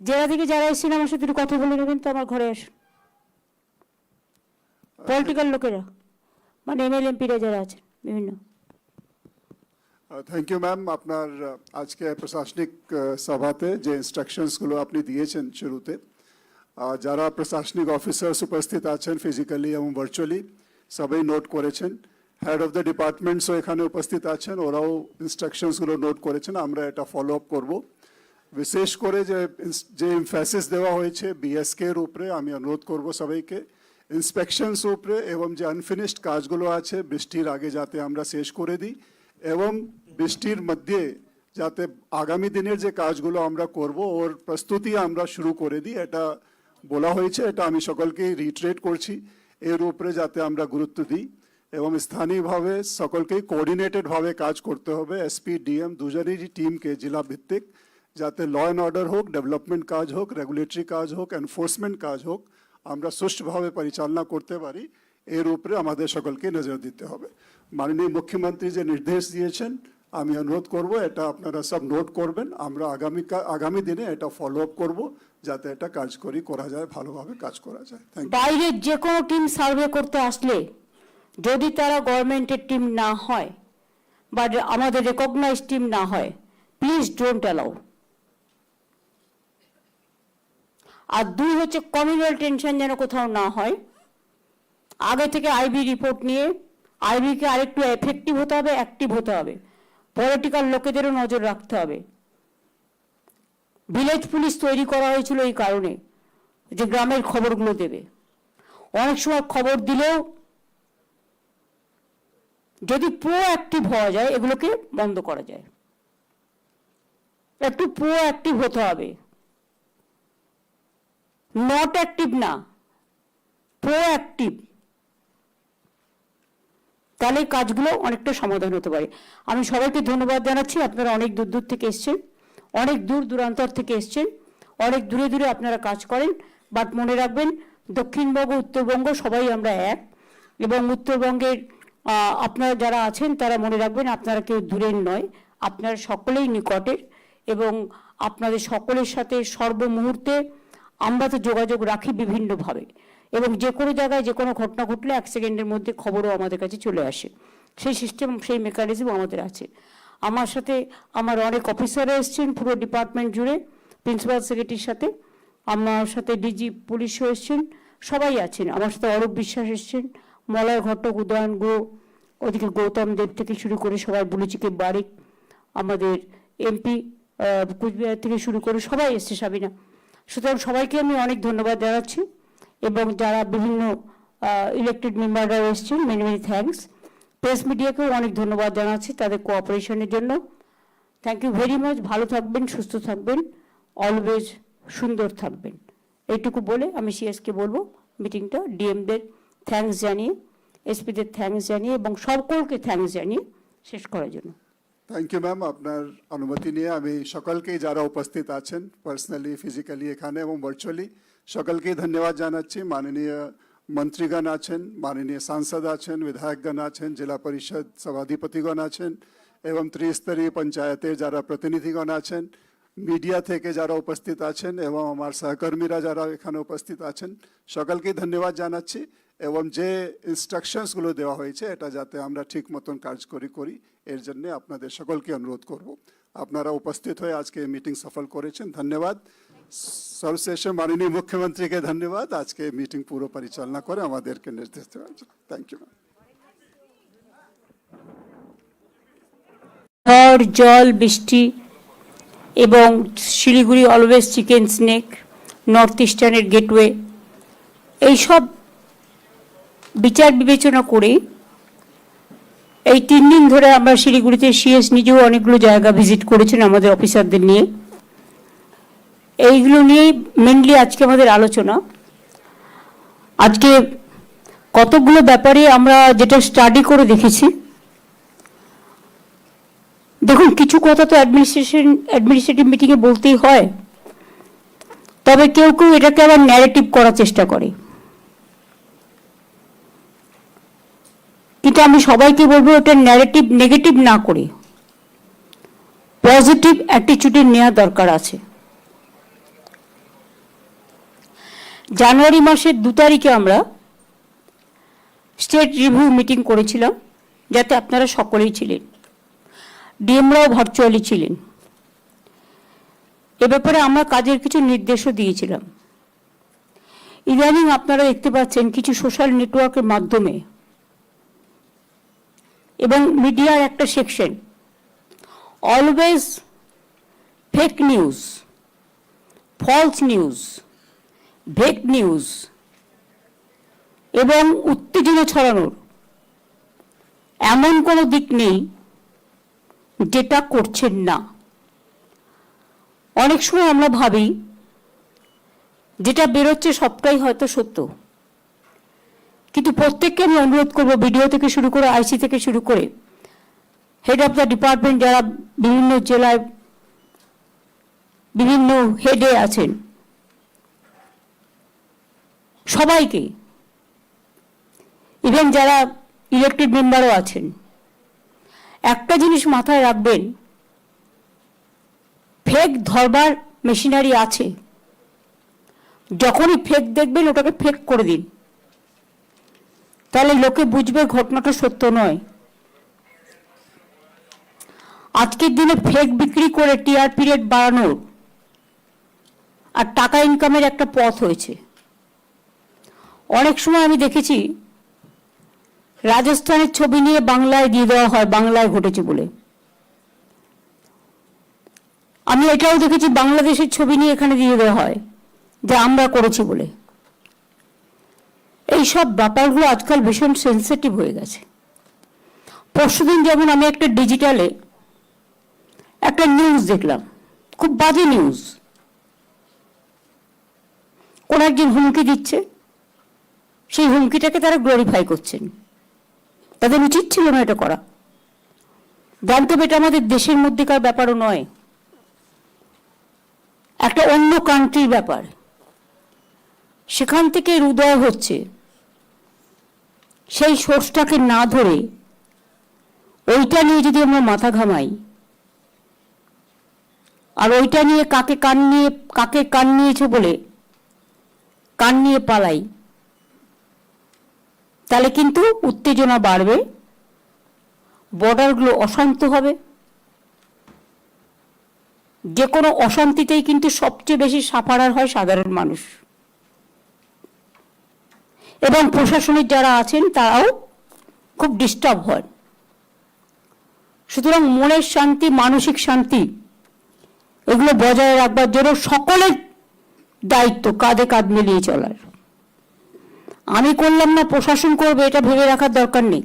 জেলা থেকে যারা এসেছেন আমার সাথে একটু কথা বলে নেবেন তো আমার ঘরে আসুন। পলিটিক্যাল লোকেরা মানে এমএল এমপিরা যারা আছেন বিভিন্ন। থ্যাংক ইউ ম্যাম আপনার আজকে প্রশাসনিক সভাতে যে ইনস্ট্রাকশনসগুলো আপনি দিয়েছেন শুরুতে যারা প্রশাসনিক অফিসার্স উপস্থিত আছেন ফিজিক্যালি এবং ভার্চুয়ালি সবাই নোট করেছেন। হেড অফ দ্য ডিপার্টমেন্টসও এখানে উপস্থিত আছেন ওরাও ইনস্ট্রাকশনসগুলো নোট করেছেন আমরা এটা ফলো আপ করব। বিশেষ করে যে যে এমফ্যাসিস দেওয়া হয়েছে বিএসকে এর উপরে, আমি অনুরোধ করব সবাইকে। ইন্সপেকশনস উপরে এবং যে আনফিনিশড কাজগুলো আছে, বৃষ্টির আগে যাতে আমরা শেষ করে দিই এবং বৃষ্টির মধ্যে যাতে আগামী দিনের যে কাজগুলো আমরা করব, ওর প্রস্তুতি আমরা শুরু করে দিই, এটা বলা হয়েছে, এটা আমি সকলকে রিট্রেট করছি। এর উপরে যাতে আমরা গুরুত্ব দিই এবং স্থানীয়ভাবে সকলকেই কোঅর্ডিনেটেডভাবে কাজ করতে হবে। এসপি ডিএম দুজনেরই টিমকে জেলা ভিত্তিক। যাতে ল অ্যান্ড অর্ডার হোক ডেভেলপমেন্ট কাজ হোক রেগুলেটরি কাজ হোক এনফোর্সমেন্ট কাজ হোক, আমরা সুষ্ঠুভাবে পরিচালনা করতে পারি, এর উপরে আমাদের সকলকে নজর দিতে হবে। মাননীয় মুখ্যমন্ত্রী যে নির্দেশ দিয়েছেন, আমি অনুরোধ করব, এটা আপনারা সব নোট করবেন। আমরা আগামী আগামী দিনে এটা ফলো আপ করব, যাতে এটা কাজ করি, করা যায়, ভালোভাবে কাজ করা যায়। বাইরের যে কোনো টিম সার্ভে করতে আসলে, যদি তারা গভর্নমেন্টের টিম না হয়, বা আমাদের রেকগনাইজ টিম না হয় প্লিজ ডোন্ট অ্যালাউ আর দুই হচ্ছে কমিউনাল টেনশন যেন কোথাও না হয়। আগে থেকে আইবি রিপোর্ট নিয়ে আইবিকে আরেকটু এফেক্টিভ হতে হবে অ্যাক্টিভ হতে হবে। পলিটিক্যাল লোকেদেরও নজর রাখতে হবে। ভিলেজ পুলিশ তৈরি করা হয়েছিল এই কারণে যে গ্রামের খবরগুলো দেবে। অনেক সময় খবর দিলেও যদি প্রো অ্যাক্টিভ হওয়া যায়, এগুলোকে বন্ধ করা যায়। একটু প্রো অ্যাক্টিভ হতে হবে। নট অ্যাক্টিভ না। প্রো অ্যাক্টিভ তাহলে কাজগুলো অনেকটা সমাধান হতে পারে। আমি সবাইকে ধন্যবাদ জানাচ্ছি। আপনারা অনেক দূর দূর থেকে এসছেন। অনেক দূর দূরান্তর থেকে এসছেন। অনেক দূরে দূরে আপনারা কাজ করেন। বাট মনে রাখবেন, দক্ষিণবঙ্গ, উত্তরবঙ্গ সবাই আমরা এক। এবং উত্তরবঙ্গের আপনারা যারা আছেন, তারা মনে রাখবেন আপনারা কেউ দূরের নয়। আপনারা সকলেই নিকটের। এবং আপনাদের সকলের সাথে সর্বমুহূর্তে আমরা তো যোগাযোগ রাখি বিভিন্নভাবে। এবং যে কোনো জায়গায় যে কোনো ঘটনা ঘটলে এক সেকেন্ডের মধ্যে খবরও আমাদের কাছে চলে আসে। সেই সিস্টেম সেই মেকানিজম আমাদের আছে। আমার সাথে আমার অনেক অফিসাররা এসছেন পুরো ডিপার্টমেন্ট জুড়ে প্রিন্সিপাল সেক্রেটারির সাথে। আমার সাথে ডিজি পুলিশও এসছেন, সবাই আছেন। আমার সাথে অরূপ বিশ্বাস এসছেন, মলয় ঘটক, উদয়ন গো, ওদিকে গৌতম দেব থেকে শুরু করে সবাই, বুলুচিকে বারিক, আমাদের এমপি কুচবিহার থেকে শুরু করে সবাই এসছে, সাবিনা। সুতরাং সবাইকে আমি অনেক ধন্যবাদ জানাচ্ছি এবং যারা বিভিন্ন ইলেক্টেড মেম্বাররাও এসছেন মেনি মেনি থ্যাঙ্কস প্রেস মিডিয়াকেও অনেক ধন্যবাদ জানাচ্ছি তাদের কোঅপারেশনের জন্য। থ্যাংক ইউ ভেরি মাচ ভালো থাকবেন, সুস্থ থাকবেন অলওয়েজ সুন্দর থাকবেন। এইটুকু বলে আমি সিএসকে বলব। মিটিংটা ডিএমদের থ্যাঙ্কস জানিয়ে এসপিদের থ্যাঙ্কস জানিয়ে এবং সকলকে থ্যাঙ্কস জানিয়ে শেষ করার জন্য। থ্যাংক ইউ ম্যাম আপনার অনুমতি নিয়ে আমি সকলকেই যারা উপস্থিত আছেন পার্সোনালি ফিজিক্যালি এখানে এবং ভার্চুয়ালি সকলকেই ধন্যবাদ জানাচ্ছি। মাননীয় মন্ত্রীগণ আছেন, মাননীয় সাংসদ আছেন, বিধায়কগণ আছেন, জেলা পরিষদ সভাধিপতিগণ আছেন এবং ত্রিস্তরীয় পঞ্চায়েতের যারা প্রতিনিধিগণ আছেন মিডিয়া থেকে যারা উপস্থিত আছেন এবং আমার সহকর্মীরা যারা এখানে উপস্থিত আছেন, সকলকেই ধন্যবাদ জানাচ্ছি। এবং যে ইনস্ট্রাকশনসগুলো দেওয়া হয়েছে, এটা যাতে আমরা ঠিক মতন কার্যকরী করি করি, এর জন্য আপনাদের সকলকে অনুরোধ করব। আপনারা উপস্থিত হয়ে আজকে মিটিং সফল করেছেন। ধন্যবাদ। সর্বশেষে মাননীয় মুখ্যমন্ত্রীকে ধন্যবাদ। আজকে মিটিং পুরো পরিচালনা করে আমাদেরকে নির্দেশ দেওয়ার জন্য। থ্যাংক ইউ ঝড়, জল, বৃষ্টি এবং Siliguri always chicken's neck, north ইস্টার্নের gateway, এইসব বিচার বিবেচনা করে এই তিন দিন ধরে আমরা শিলিগুড়িতে সিএস নিজেও অনেকগুলো জায়গা ভিজিট করেছেন আমাদের অফিসারদের নিয়ে। এইগুলো নিয়ে মেনলি আজকে আমাদের আলোচনা। আজকে কতগুলো ব্যাপারে আমরা যেটা স্টাডি করে দেখেছি। দেখুন, কিছু কথা তো অ্যাডমিনিস্ট্রেশন অ্যাডমিনিস্ট্রেটিভ মিটিংয়ে বলতেই হয়। তবে কেউ কেউ এটাকে আবার ন্যারেটিভ করার চেষ্টা করে। কিন্তু আমি সবাইকে বলব, এটা ন্যারেটিভ নেগেটিভ না করে। পজিটিভ অ্যাটিচিউডে নেওয়া দরকার আছে। জানুয়ারি মাসের দু তারিখে আমরা স্টেট রিভিউ মিটিং করেছিলাম, যাতে আপনারা সকলেই ছিলেন। ডিএমরাও ভার্চুয়ালি ছিলেন। এ ব্যাপারে আমরা কাজের কিছু নির্দেশও দিয়েছিলাম। ইদানিং আপনারা দেখতে পাচ্ছেন, কিছু সোশ্যাল নেটওয়ার্কের মাধ্যমে এবং মিডিয়ার একটা section. Always fake news false news fake news এবং উত্তেজনা ছড়ানোর। এমন কোনো দিক নেই যেটা করছেন না। অনেক সময় আমরা ভাবি, যেটা বেরোচ্ছে সবটাই হয়তো সত্য। কিন্তু প্রত্যেককে আমি অনুরোধ করব ভিডিও থেকে শুরু করে আইসি থেকে শুরু করে হেড অফ দ্য ডিপার্টমেন্ট যারা বিভিন্ন জেলায় বিভিন্ন হেডে আছেন, সবাইকে ইভেন যারা ইলেক্টেড মেম্বারও আছেন, একটা জিনিস মাথায় রাখবেন ফেক ধরবার মেশিনারি আছে। যখনই ফেক দেখবেন, ওটাকে ফেক করে দিন। তাহলে লোকে বুঝবে ঘটনাটা সত্য নয়। আজকের দিনে ফেক বিক্রি করে টিআর পিরিয়ড বাড়ানোর আর টাকা ইনকামের একটা পথ হয়েছে। অনেক সময় আমি দেখেছি, রাজস্থানের ছবি নিয়ে বাংলায় দিয়ে দেওয়া হয়, বাংলায় ঘটেছে বলে। আমি এটাও দেখেছি, বাংলাদেশের ছবি নিয়ে এখানে দিয়ে দেওয়া হয়, যে আমরা করেছি বলে। এই সব ব্যাপারগুলো আজকাল ভীষণ সেন্সিটিভ হয়ে গেছে। পরশুদিন যেমন আমি একটা ডিজিটালে একটা নিউজ দেখলাম, খুব বাজে নিউজ কোন একজন হুমকি দিচ্ছে, সেই হুমকিটাকে তারা গ্লোরিফাই করছেন। তাদের উচিত ছিল না এটা করা। জানতে হবে এটা আমাদের দেশের মধ্যেকার ব্যাপারও নয়। একটা অন্য কান্ট্রির ব্যাপার। সেখান থেকে উদয় হচ্ছে। সেই সোর্সটাকে না ধরে ওইটা নিয়ে যদি আমরা মাথা ঘামাই, আর ওইটা নিয়ে কাকে কান নিয়ে, কাকে কান নিয়েছে বলে কান নিয়ে পালাই, তাহলে কিন্তু উত্তেজনা বাড়বে, বর্ডারগুলো অশান্ত হবে। যে কোনো অশান্তিতেই কিন্তু সবচেয়ে বেশি সাফারার হয় সাধারণ মানুষ। এবং প্রশাসনিক যারা আছেন, তারাও খুব ডিস্টার্ব হয় সুতরাং মনের শান্তি, মানসিক শান্তি, এগুলো বজায় রাখবার জন্য সকলের দায়িত্ব কাঁধে কাঁধ মিলিয়ে চলার। আমি করলাম না, প্রশাসন করবে, এটা ভেবে রাখার দরকার নেই।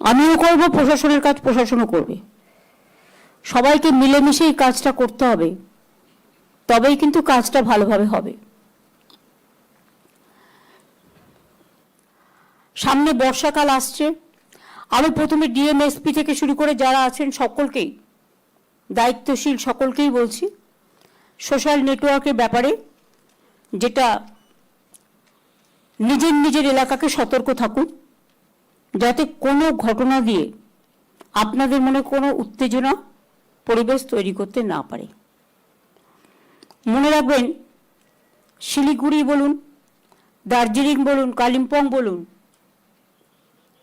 আমিও করব, প্রশাসনের কাজ প্রশাসনও করবে। সবাইকে মিলেমিশে এই কাজটা করতে হবে। তবেই কিন্তু কাজটা ভালোভাবে হবে। সামনে বর্ষাকাল আসছে। আমি প্রথমে ডিএমএসপি থেকে শুরু করে যারা আছেন সকলকেই, দায়িত্বশীল সকলকেই বলছি, সোশ্যাল নেটওয়ার্কের ব্যাপারে যেটা নিজের নিজের এলাকাকে সতর্ক থাকুন, যাতে কোনো ঘটনা দিয়ে আপনাদের মনে কোনো উত্তেজনা পরিবেশ তৈরি করতে না পারে। মনে রাখবেন, শিলিগুড়ি বলুন, দার্জিলিং বলুন, কালিম্পং বলুন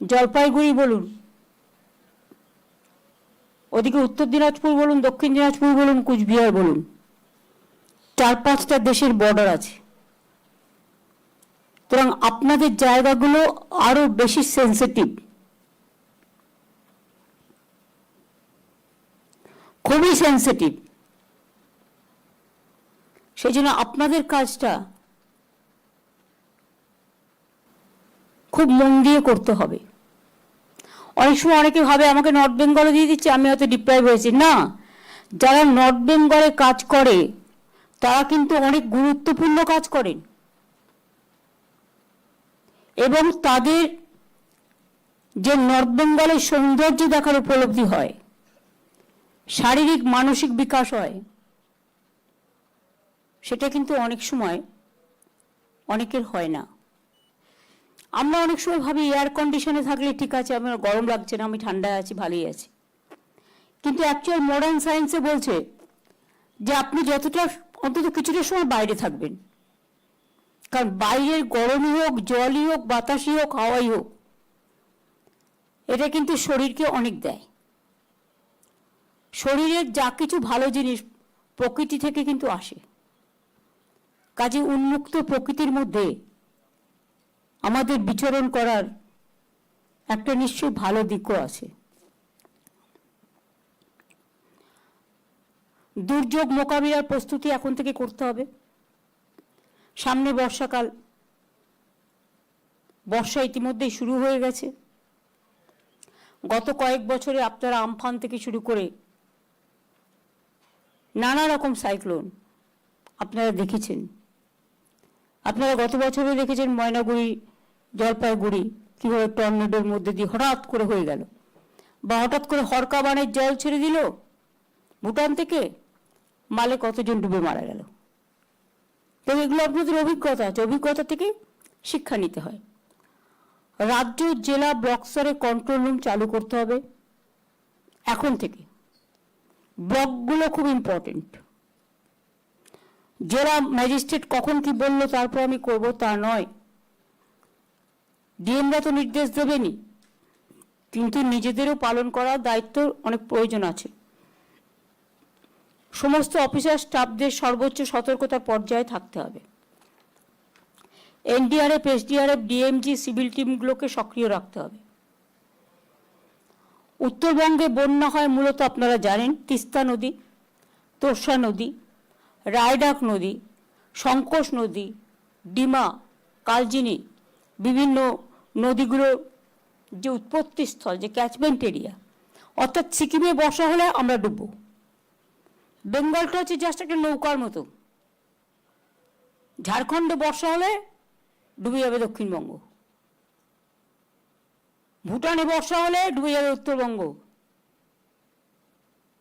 জলপাইগুড়ি বলুন। ওদিকে উত্তর দিনাজপুর বলুন, দক্ষিণ দিনাজপুর বলুন, কুচবিহার বলুন। চার পাঁচটা দেশের বর্ডার আছে। সুতরাং আপনাদের জায়গাগুলো আরও বেশি সেন্সিটিভ খুবই সেন্সিটিভ সেই জন্য আপনাদের কাজটা খুব মন দিয়ে করতে হবে। অনেক সময় অনেকে ভাবে আমাকে নর্থ বেঙ্গলে দিয়ে দিচ্ছে, আমি হয়তো ডিপ্রাইভ হয়েছি। না, যারা নর্থ বেঙ্গলে কাজ করে, তারা কিন্তু অনেক গুরুত্বপূর্ণ কাজ করেন। এবং তাদের যে নর্থ বেঙ্গলের সৌন্দর্য দেখার উপলব্ধি হয়, শারীরিক, মানসিক বিকাশ হয়, সেটা কিন্তু অনেক সময় অনেকের হয় না। আমরা অনেক সময় ভাবি এয়ার কন্ডিশনে থাকলে ঠিক আছে, আমার গরম লাগছে না, আমি ঠান্ডায় আছি, ভালোই আছি। কিন্তু অ্যাকচুয়াল মডার্ন সায়েন্সে বলছে যে আপনি যতটা, অন্তত কিছুটা সময় বাইরে থাকবেন। কারণ বাইরের গরমই হোক, জলই হোক, বাতাসই হোক, হাওয়াই হোক, এটা কিন্তু শরীরকে অনেক দেয়। শরীরের যা কিছু ভালো জিনিস প্রকৃতি থেকে কিন্তু আসে। কাজে উন্মুক্ত প্রকৃতির মধ্যে আমাদের বিচরণ করার একটা নিশ্চয়ই ভালো দিকও আছে। দুর্যোগ মোকাবিলার প্রস্তুতি এখন থেকে করতে হবে। সামনে বর্ষাকাল, বর্ষা ইতিমধ্যেই শুরু হয়ে গেছে। গত কয়েক বছরে আপনারা আমফান থেকে শুরু করে নানা রকম সাইক্লোন আপনারা দেখেছেন। আপনারা গত বছরে দেখেছেন ময়নাগুড়ি জলপাইগুড়ি কীভাবে টর্নেডোর মধ্যে দিয়ে হঠাৎ করে হয়ে গেল। বা হঠাৎ করে হরকা বানের জল ছেড়ে দিল? ভুটান থেকে মালে কতজন ডুবে মারা গেল? তো এগুলো আপনাদের অভিজ্ঞতা আছে। অভিজ্ঞতা থেকে শিক্ষা নিতে হয়। রাজ্য জেলা ব্লক স্তরে কন্ট্রোল রুম চালু করতে হবে। এখন থেকে। ব্লকগুলো খুব ইম্পর্টেন্ট জেলা ম্যাজিস্ট্রেট কখন কি বলল, তারপর আমি করব তা নয়। ডিএমরা তো নির্দেশ দেবেনি, কিন্তু নিজেদেরও পালন করার দায়িত্ব অনেক প্রয়োজন আছে। সমস্ত অফিসার স্টাফদের সর্বোচ্চ সতর্কতার পর্যায়ে থাকতে হবে। এনডিআরএফ, এসডিআরএফ, ডিএমজি, সিভিল টিমগুলোকে সক্রিয় রাখতে হবে। উত্তরবঙ্গে বন্যা হয় মূলত আপনারা জানেন, তিস্তা নদী তোর্ষা নদী, রায়ডাক নদী সংকোষ নদী, ডিমা কালজিনি বিভিন্ন নদীগুলোর যে উৎপত্তিস্থল, যে ক্যাচমেন্ট এরিয়া অর্থাৎ সিকিমে বর্ষা হলে আমরা ডুববো। বেঙ্গলটা হচ্ছে জাস্ট একটা নৌকার মতো। ঝাড়খণ্ডে বর্ষা হলে ডুবে যাবে দক্ষিণবঙ্গ। ভুটানে বর্ষা হলে ডুবে যাবে উত্তরবঙ্গ।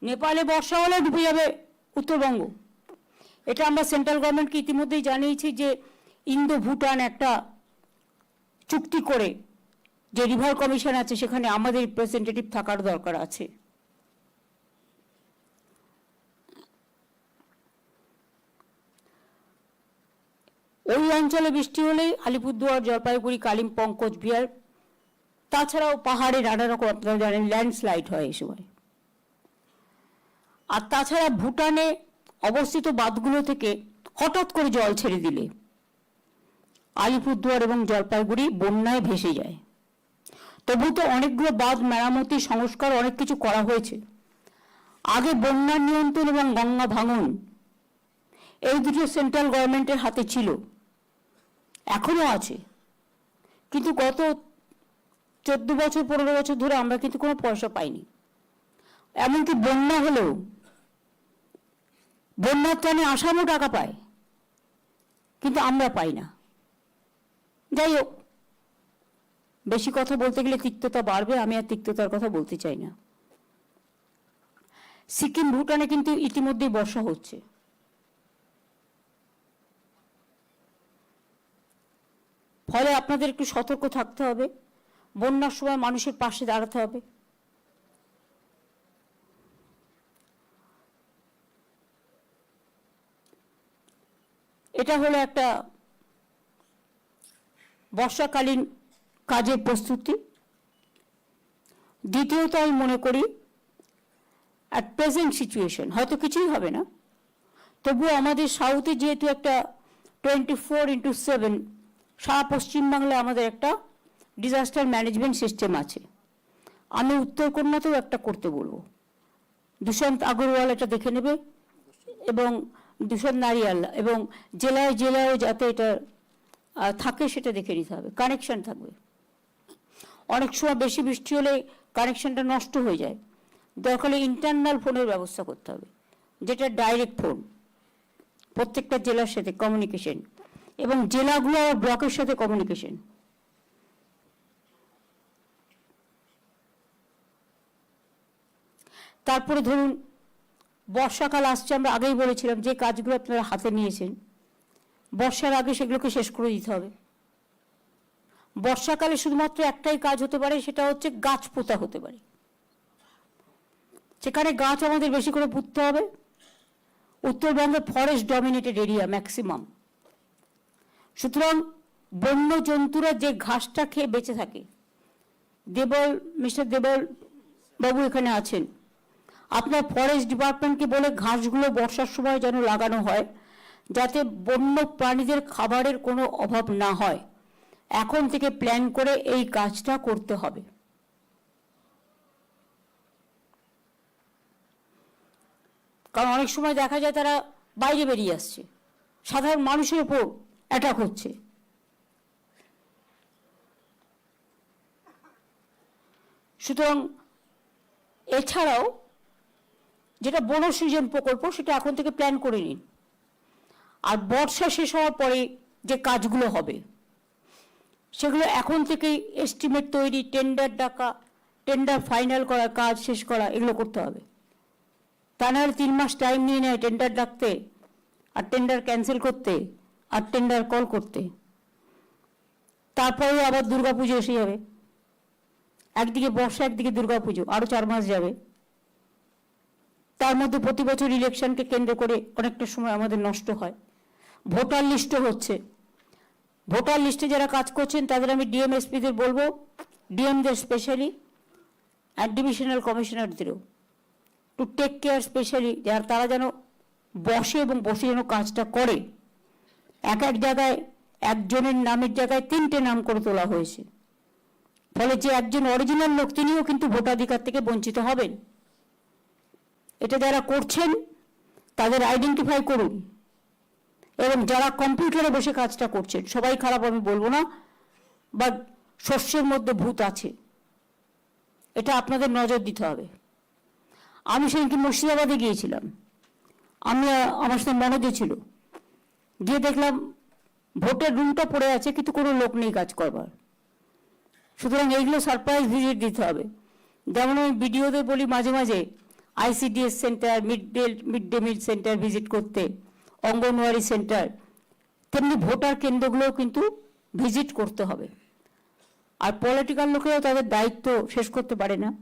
নেপালে বর্ষা হলে ডুবে যাবে উত্তরবঙ্গ। এটা আমরা সেন্ট্রাল গভর্নমেন্টকে ইতিমধ্যেই জানিয়েছি যে ইন্দো ভুটান একটা চুক্তি করে যে রিভার কমিশন আছে, সেখানে আমাদের রিপ্রেজেন্টেটিভ থাকার দরকার আছে। ওই অঞ্চলে বৃষ্টি হলেই আলিপুরদুয়ার, জলপাইগুড়ি কালিম্পং কোচবিহার তাছাড়াও পাহাড়ে নানা রকম, আপনারা জানেন ল্যান্ডস্লাইড হয় এই সময়। আর তাছাড়া ভুটানে অবস্থিত বাঁধগুলো থেকে হঠাৎ করে জল ছেড়ে দিলে। আলিপুরদুয়ার এবং জলপাইগুড়ি বন্যায় ভেসে যায়। তবু তো অনেকগুলো বাঁধ, মেরামতি, সংস্কার অনেক কিছু করা হয়েছে। আগে বন্যা নিয়ন্ত্রণ এবং গঙ্গা ভাঙন এই দুটো সেন্ট্রাল গভর্নমেন্টের হাতে ছিল, এখনও আছে। কিন্তু গত চোদ্দ বছর, পনেরো বছর ধরে আমরা কিন্তু কোনো পয়সা পাইনি। এমনকি বন্যা হলেও, বন্যার ত্রাণে আসামও টাকা পায়, কিন্তু আমরা পাই না। যাই হোক বেশি কথা বলতে গেলে তিক্ততা বাড়বে, আমি আর তিক্ততার কথা বলতে চাই না। সিকিম ভুটানে কিন্তু ইতিমধ্যেই বর্ষা হচ্ছে। ফলে আপনাদের একটু সতর্ক থাকতে হবে, বন্যার সময় মানুষের পাশে দাঁড়াতে হবে। এটা হলো একটা বর্ষাকালীন কাজের প্রস্তুতি। দ্বিতীয়ত আমি মনে করি অ্যাট প্রেজেন্ট সিচুয়েশন হয়তো কিছুই হবে না। তবুও আমাদের সাউথে যেহেতু একটা টোয়েন্টি ফোর ইন্টু সেভেন সারা পশ্চিমবাংলায় আমাদের একটা ডিজাস্টার ম্যানেজমেন্ট সিস্টেম আছে। আমি উত্তর কন্যাতেও একটা করতে বলব। দুষ্যন্ত আগরওয়াল এটা দেখে নেবে এবং দুষ্যন্ত নারিয়াল এবং জেলায় জেলায় যাতে এটা থাকে সেটা দেখে নিতে হবে। কানেকশন থাকবে। অনেক সময় বেশি বৃষ্টি হলে কানেকশনটা নষ্ট হয়ে যায়। দরকার ইন্টারনাল ফোনের ব্যবস্থা করতে হবে। যেটা ডাইরেক্ট ফোন প্রত্যেকটা জেলার সাথে কমিউনিকেশন এবং জেলাগুলো ব্লকের সাথে কমিউনিকেশন তারপরে ধরুন, বর্ষাকাল আসছে, আমরা আগেই বলেছিলাম যে কাজগুলো আপনারা হাতে নিয়েছেন। বর্ষার আগে সেগুলোকে শেষ করে দিতে হবে। বর্ষাকালে শুধুমাত্র একটাই কাজ হতে পারে, সেটা হচ্ছে গাছ পোতা হতে পারে। সেখানে গাছ আমাদের বেশি করে পুঁততে হবে উত্তরবঙ্গে ফরেস্ট ডমিনেটেড এরিয়া ম্যাক্সিমাম সুতরাং বন্য জন্তুরা যে ঘাসটা খেয়ে বেঁচে থাকে, দেবল, মিস্টার দেবল বাবু এখানে আছেন। আপনার ফরেস্ট ডিপার্টমেন্টকে বলে ঘাসগুলো বর্ষার সময় যেন লাগানো হয় যাতে বন্য প্রাণীদের খাবারের কোনো অভাব না হয়। এখন থেকে প্ল্যান করে এই কাজটা করতে হবে। কারণ অনেক সময় দেখা যায় তারা বাইরে বেরিয়ে আসছে। সাধারণ মানুষের উপর অ্যাটাক হচ্ছে। সুতরাং এছাড়াও যেটা বন সৃজন প্রকল্প সেটা এখন থেকে প্ল্যান করে নিন। আর বর্ষা শেষ হওয়ার পরে যে কাজগুলো হবে, সেগুলো এখন থেকেই এস্টিমেট তৈরি টেন্ডার ডাকা টেন্ডার ফাইনাল করা, কাজ শেষ করা, এগুলো করতে হবে। তা নাহলে তিন মাস টাইম নিয়ে নেয় টেন্ডার ডাকতে, আর টেন্ডার ক্যান্সেল করতে, আর টেন্ডার কল করতে। তারপরে আবার দুর্গাপুজো এসে যাবে। একদিকে বর্ষা, একদিকে দুর্গাপুজো আরও চার মাস যাবে। তার মধ্যে প্রতি বছর ইলেকশনকে কেন্দ্র করে অনেকটা সময় আমাদের নষ্ট হয়। ভোটার লিস্টও হচ্ছে। ভোটার লিস্টে যারা কাজ করছেন, তাদের আমি ডিএমএসপিদের বলব, ডিএমদের স্পেশালি অ্যান্ড ডিভিশনাল কমিশনারদেরও টু টেক কেয়ার স্পেশালি যারা তারা যেন বসে এবং বসে যেন কাজটা করে। এক এক জায়গায়, একজনের নামের জায়গায় তিনটে নাম করে তোলা হয়েছে। ফলে যে একজন অরিজিনাল লোক, তিনিও কিন্তু ভোটাধিকার থেকে বঞ্চিত হবেন। এটা যারা করছেন, তাদের আইডেন্টিফাই করুন। এবং যারা কম্পিউটারে বসে কাজটা করছেন, সবাই খারাপ আমি বলব না বা শস্যের মধ্যে ভূত আছে। এটা আপনাদের নজর দিতে হবে। আমি সেদিনকে মুর্শিদাবাদে গিয়েছিলাম। আমি, আমার সাথে মনোজও ছিল। গিয়ে দেখলাম ভোটের রুমটা পড়ে আছে, কিন্তু কোনো লোক নেই কাজ করবার। সুতরাং এইগুলো সারপ্রাইজ ভিজিট দিতে হবে। যেমন আমি ভিডিওতে বলি মাঝে মাঝে ICDS centre mid day mid day meal centre visit করতে। অঙ্গনওয়াড়ি সেন্টার, তেমনি ভোটার কেন্দ্রগুলোও কিন্তু ভিজিট করতে হবে। আর পলিটিক্যাল লোকেরাও তাদের দায়িত্ব শেষ করতে পারে না।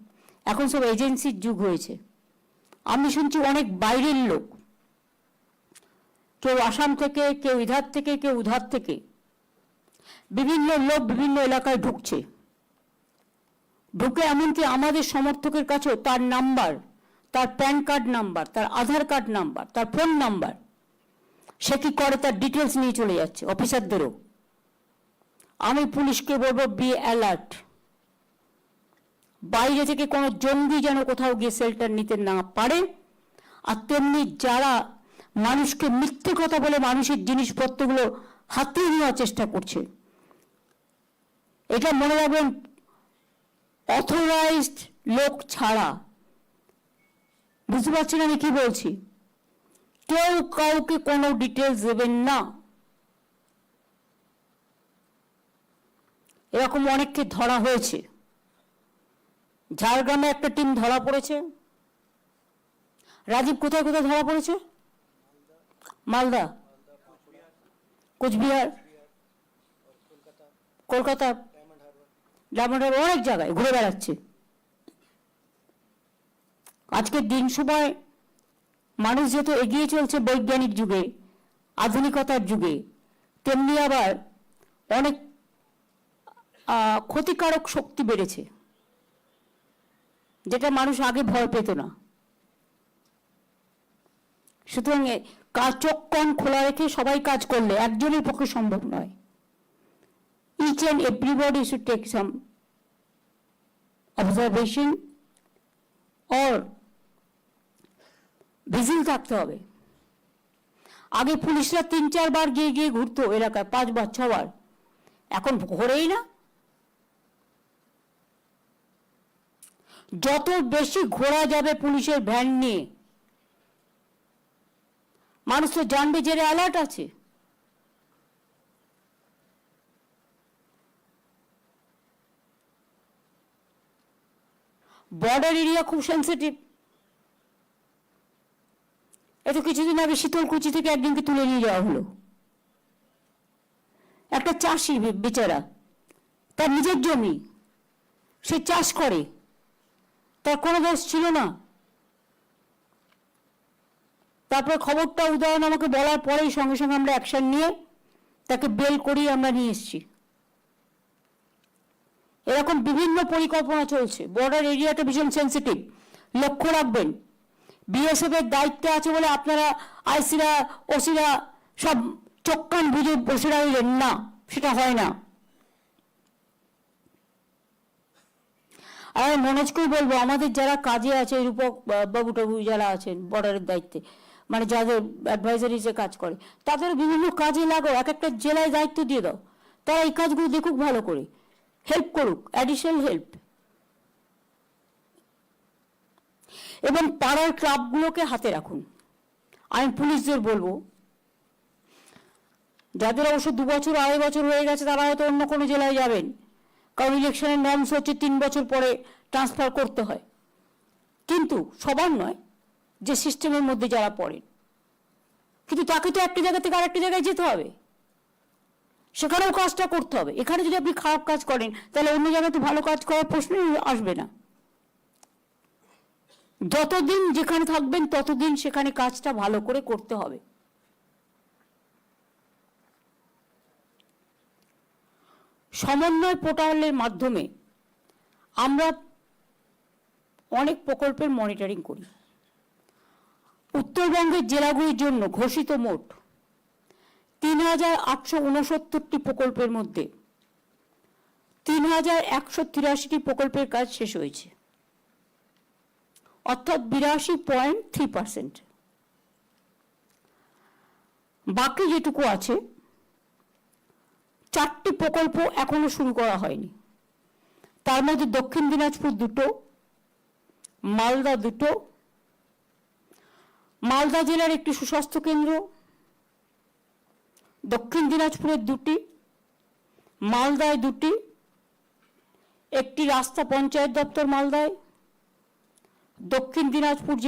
এখন সব এজেন্সির যুগ হয়েছে। আমি শুনছি অনেক বাইরের লোক। কেউ আসাম থেকে, কেউ ইধার থেকে, কেউ উধার থেকে। বিভিন্ন লোক বিভিন্ন এলাকায় ঢুকছে। ঢুকে এমনকি আমাদের সমর্থকের কাছেও তার নাম্বার, তার প্যান কার্ড নাম্বার, তার আধার কার্ড নাম্বার, তার ফোন নাম্বার সে কি করে? তার ডিটেলস নিয়ে চলে যাচ্ছে, অফিসারদেরও। আমি পুলিশকে বলব বি অ্যালার্ট বাইরে থেকে কোনো জঙ্গি যেন কোথাও গিয়ে শেল্টার নিতে না পারে, আর তেমনি যারা মানুষকে মিথ্যে কথা বলে মানুষের জিনিসপত্রগুলো হাতিয়ে নেওয়ার চেষ্টা করছে, এটা মনে রাখবেন অথরাইজড লোক ছাড়া। বুঝতে পারছেন আমি কি বলছি? কেউ কাউকে কোনো ডিটেলস দেবেন না। এরকম অনেককে ধরা হয়েছে। ঝাড়গ্রামে একটা টিম ধরা পড়েছে। রাজীব কোথায় কোথায় ধরা পড়েছে? মালদা। কোচবিহার। কলকাতা। Diamond Harbour. অনেক জায়গায় ঘুরে বেড়াচ্ছে। আজকের দিন সময় মানুষ যেহেতু এগিয়ে চলছে বৈজ্ঞানিক যুগে, আধুনিকতার যুগে, তেমনি আবার অনেক ক্ষতিকারক শক্তি বেড়েছে, যেটা মানুষ আগে ভয় পেত না। সুতরাং কাজ কান খোলা রেখে সবাই কাজ করলে একজনের পক্ষে সম্ভব নয়। Each and everybody should take some observation or vigil থাকতে হবে। আগে পুলিশরা তিন চারবার গিয়ে গিয়ে ঘুরতো এলাকায় পাঁচ পাঁচবার, ছবার। এখন ঘোরেই না। যত বেশি ঘোরা যাবে পুলিশের ভ্যান নিয়ে, মানুষ তো জানবে যে অ্যালার্ট আছে। বর্ডার এরিয়া খুব সেন্সিটিভ এত কিছুদিন আগে শীতলকুচি থেকে একদিনকে তুলে নিয়ে যাওয়া হলো। একটা চাষি বেচারা, তার নিজের জমি, সে চাষ করে, তার কোনো দোষ ছিল না। তারপরে খবরটা উদাহরণ আমাকে বলার পরেই সঙ্গে সঙ্গে আমরা অ্যাকশন নিয়ে তাকে বেল করিয়ে আমরা নিয়ে এসেছি। এরকম বিভিন্ন পরিকল্পনা চলছে। বর্ডার এরিয়াটা ভীষণ সেন্সিটিভ। লক্ষ্য রাখবেন বিএসএফ এর দায়িত্বে আছে বলে আপনারা আইসিরা ওসিরা সব চোখ কান বুঝে বসে রইলেন। না, সেটা হয় না। আর মনোজকেই বলব, আমাদের যারা কাজে আছে, রূপক বাবু টাবু যারা আছেন বর্ডারের দায়িত্বে মানে যাদের অ্যাডভাইজারিজে কাজ করে, তাদের বিভিন্ন কাজে লাগাও এক একটা জেলায় দায়িত্ব দিয়ে দাও। তারা এই কাজগুলো দেখুক ভালো করে। হেল্প করুক অ্যাডিশনাল হেল্প এবং পাড়ার ক্লাবগুলোকে হাতে রাখুন। আমি পুলিশদের বলব, যাদের অবশ্য দু বছর, আড়াই বছর হয়ে গেছে, তারা হয়তো অন্য কোনো জেলায় যাবেন। কারণ ইলেকশনের নর্মস হচ্ছে তিন বছর পরে ট্রান্সফার করতে হয়। কিন্তু সবার নয়, যে সিস্টেমের মধ্যে যারা পড়েন। কিন্তু তাকে তো একটা জায়গা থেকে আরেকটা জায়গায় যেতে হবে। সেখানেও কাজটা করতে হবে। এখানে যদি আপনি খারাপ কাজ করেন, তাহলে অন্য জায়গাতে ভালো কাজ করার প্রশ্নই আসবে না। যতদিন যেখানে থাকবেন, ততদিন সেখানে কাজটা ভালো করে করতে হবে। সমন্বয় পোর্টালের মাধ্যমে আমরা অনেক প্রকল্পের মনিটরিং করি। উত্তরবঙ্গের জেলাগুলির জন্য ঘোষিত মোট তিন হাজার আটশো উনসত্তরটি প্রকল্পের মধ্যে তিন হাজার একশো তিরাশিটি প্রকল্পের কাজ শেষ হয়েছে। অর্থাৎ বিরাশি পয়েন্ট থ্রি পার্সেন্ট বাকি যেটুকু আছে, চারটি প্রকল্প এখনও শুরু করা হয়নি। তার মধ্যে দক্ষিণ দিনাজপুর দুটো, মালদা দুটো, মালদা জেলার একটি সুস্বাস্থ্য কেন্দ্র, দক্ষিণ দিনাজপুরের দুটি, মালদায় দুটি, একটি রাস্তা পঞ্চায়েত দপ্তর মালদায় দক্ষিণ দিনাজপুর জেলা